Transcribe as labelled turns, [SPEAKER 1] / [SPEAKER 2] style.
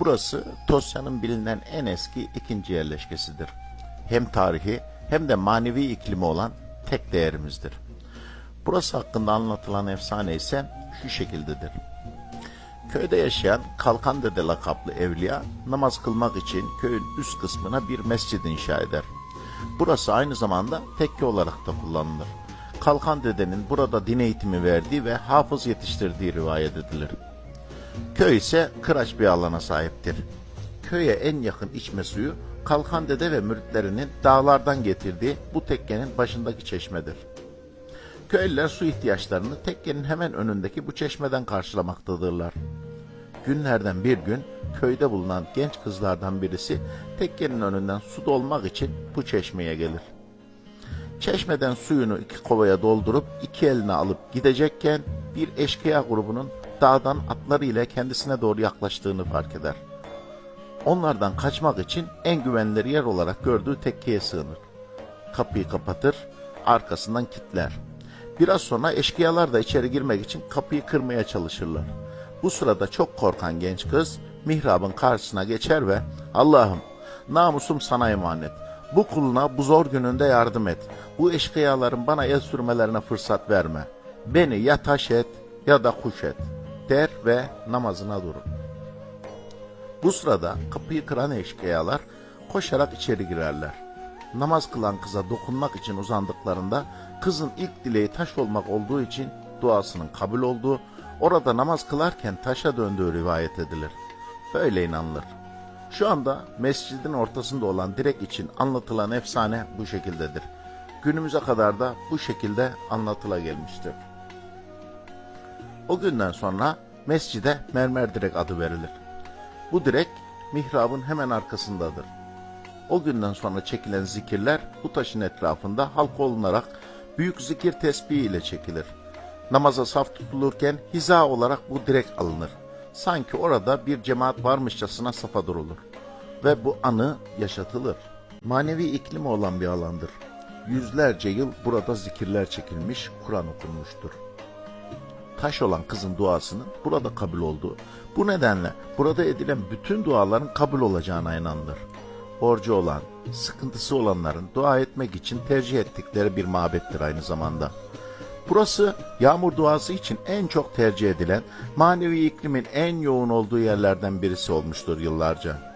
[SPEAKER 1] Burası Tosya'nın bilinen en eski ikinci yerleşkesidir. Hem tarihi hem de manevi iklimi olan tek değerimizdir. Burası hakkında anlatılan efsane ise şu şekildedir. Köyde yaşayan Kalkan Dede lakaplı evliya namaz kılmak için köyün üst kısmına bir mescid inşa eder. Burası aynı zamanda tekke olarak da kullanılır. Kalkan Dede'nin burada din eğitimi verdiği ve hafız yetiştirdiği rivayet edilir. Köy ise kıraç bir alana sahiptir. Köye en yakın içme suyu Kalkan Dede ve müritlerinin dağlardan getirdiği bu tekkenin başındaki çeşmedir. Köylüler su ihtiyaçlarını tekkenin hemen önündeki bu çeşmeden karşılamaktadırlar. Günlerden bir gün köyde bulunan genç kızlardan birisi tekkenin önünden su dolmak için bu çeşmeye gelir. Çeşmeden suyunu iki kovaya doldurup iki eline alıp gidecekken bir eşkıya grubunun dağdan atları ile kendisine doğru yaklaştığını fark eder. Onlardan kaçmak için en güvenilir yer olarak gördüğü tekkeye sığınır. Kapıyı kapatır, arkasından kilitler. Biraz sonra eşkıyalar da içeri girmek için kapıyı kırmaya çalışırlar. Bu sırada çok korkan genç kız mihrabın karşısına geçer ve Allah'ım namusum sana emanet. Bu kuluna bu zor gününde yardım et. Bu eşkıyaların bana el sürmelerine fırsat verme. Beni ya taş et ya da kuş et der ve namazına durur. Bu sırada kapıyı kıran eşkıyalar koşarak içeri girerler. Namaz kılan kıza dokunmak için uzandıklarında kızın ilk dileği taş olmak olduğu için duasının kabul olduğu, orada namaz kılarken taşa döndüğü rivayet edilir. Böyle inanılır. Şu anda mescidin ortasında olan direk için anlatılan efsane bu şekildedir. Günümüze kadar da bu şekilde anlatıla gelmiştir. O günden sonra mescide mermer direk adı verilir. Bu direk mihrabın hemen arkasındadır. O günden sonra çekilen zikirler bu taşın etrafında halka olunarak büyük zikir tesbihi ile çekilir. Namaza saf tutulurken hiza olarak bu direk alınır. Sanki orada bir cemaat varmışçasına safa durulur. Ve bu anı yaşatılır. Manevi iklimi olan bir alandır. Yüzlerce yıl burada zikirler çekilmiş, Kur'an okunmuştur taş olan kızın duasının burada kabul olduğu. Bu nedenle burada edilen bütün duaların kabul olacağına inanılır. Borcu olan, sıkıntısı olanların dua etmek için tercih ettikleri bir mabettir aynı zamanda. Burası yağmur duası için en çok tercih edilen, manevi iklimin en yoğun olduğu yerlerden birisi olmuştur yıllarca.